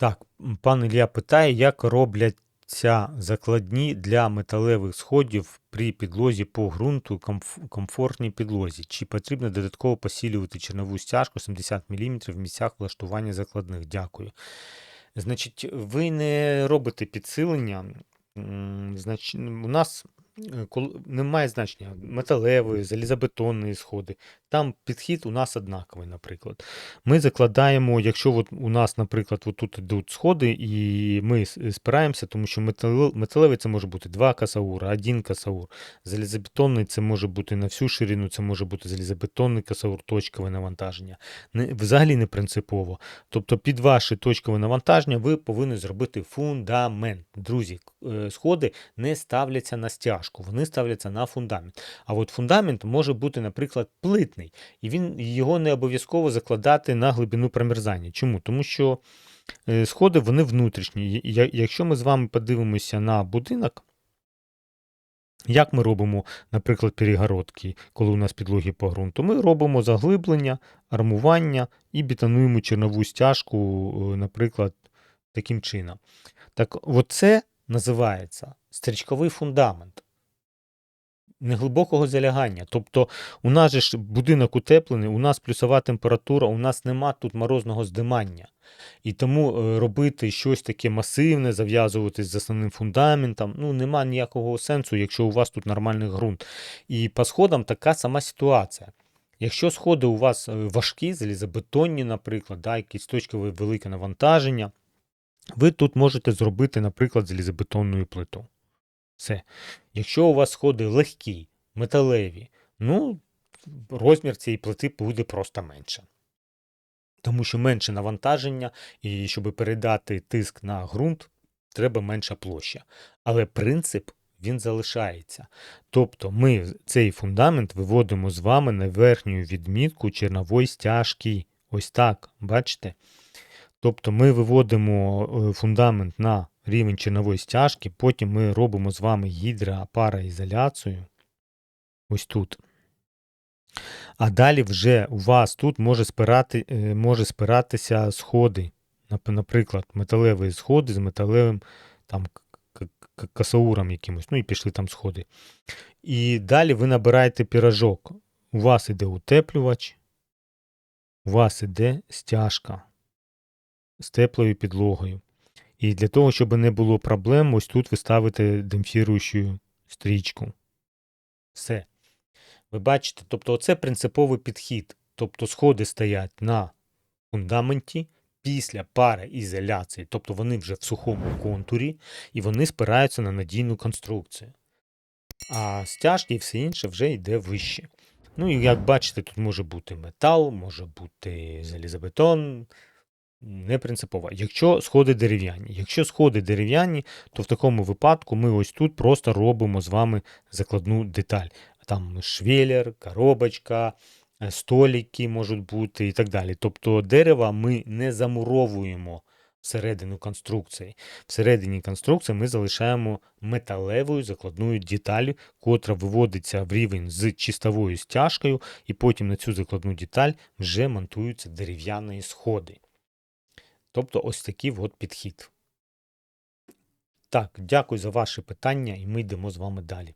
Так, пан Ілля питає, як робляться закладні для металевих сходів при підлозі по ґрунту комф- комфортній підлозі. Чи потрібно додатково посилювати чернову стяжку 70 мм в місцях влаштування закладних? Дякую. Значить, ви не робите підсилення. Значить, у нас немає значення металевої, залізобетонної сходи. Там підхід у нас однаковий, наприклад. Ми закладаємо, якщо от у нас, наприклад, от тут йдуть сходи, і ми спираємося, тому що металевий це може бути 2 касаура, 1 касаур. Залізобетонний це може бути на всю ширину, це може бути залізобетонний касаур, точкове навантаження. Не, взагалі не принципово. Тобто під ваше точкове навантаження ви повинні зробити фундамент. Друзі, е, сходи не ставляться на стяжку, вони ставляться на фундамент. А от фундамент може бути, наприклад, плитний, і він його не обов'язково закладати на глибину промерзання. Чому? Тому що е, сходи вони внутрішні. Якщо ми з вами подивимося на будинок, як ми робимо, наприклад, перегородки, коли у нас підлоги по ґрунту, ми робимо заглиблення, армування і бетонуємо чернову стяжку, е, наприклад, таким чином. Так, оце називається стрічковий фундамент неглибокого залягання. Тобто, у нас же ж будинок утеплений, у нас плюсова температура, у нас нема тут морозного здимання. І тому е, робити щось таке масивне, зав'язуватись з основним фундаментом, ну нема ніякого сенсу, якщо у вас тут нормальний ґрунт. І по сходам така сама ситуація. Якщо сходи у вас е, важкі, залізобетонні, наприклад, да, якісь точкове велике навантаження, ви тут можете зробити, наприклад, залізобетонну плиту. Все. Якщо у вас сходи легкі, металеві, ну, розмір цієї плити буде просто менше. Тому що менше навантаження, і щоб передати тиск на ґрунт, треба менша площа. Але принцип він залишається. Тобто ми цей фундамент виводимо з вами на верхню відмітку чернової стяжки. Ось так, бачите? Тобто ми виводимо е, фундамент на рівень чернової стяжки, потім ми робимо з вами гідропараізоляцію. Ось тут. А далі вже у вас тут може, спирати, е, може спиратися сходи. Наприклад, металеві сходи з металевим там, касауром якимось. Ну і пішли там сходи. І далі ви набираєте піражок. У вас іде утеплювач, у вас іде стяжка з теплою підлогою. І для того, щоб не було проблем, ось тут ви ставите демпфіруючу стрічку. Все. Ви бачите, тобто оце принциповий підхід. Тобто сходи стоять на фундаменті після пароізоляції, тобто вони вже в сухому контурі, і вони спираються на надійну конструкцію. А стяжки і все інше вже йде вище. Ну і як бачите, тут може бути метал, може бути залізобетон, не принципово. Якщо сходи дерев'яні. Якщо сходи дерев'яні, то в такому випадку ми ось тут просто робимо з вами закладну деталь. Там швелер, коробочка, е, столики можуть бути і так далі. Тобто дерева ми не замуровуємо всередину конструкції. Всередині конструкції ми залишаємо металевою закладною деталь, котра виводиться в рівень з чистовою стяжкою, і потім на цю закладну деталь вже монтуються дерев'яні сходи. Тобто ось такий от підхід. Так, дякую за ваші питання, і ми йдемо з вами далі.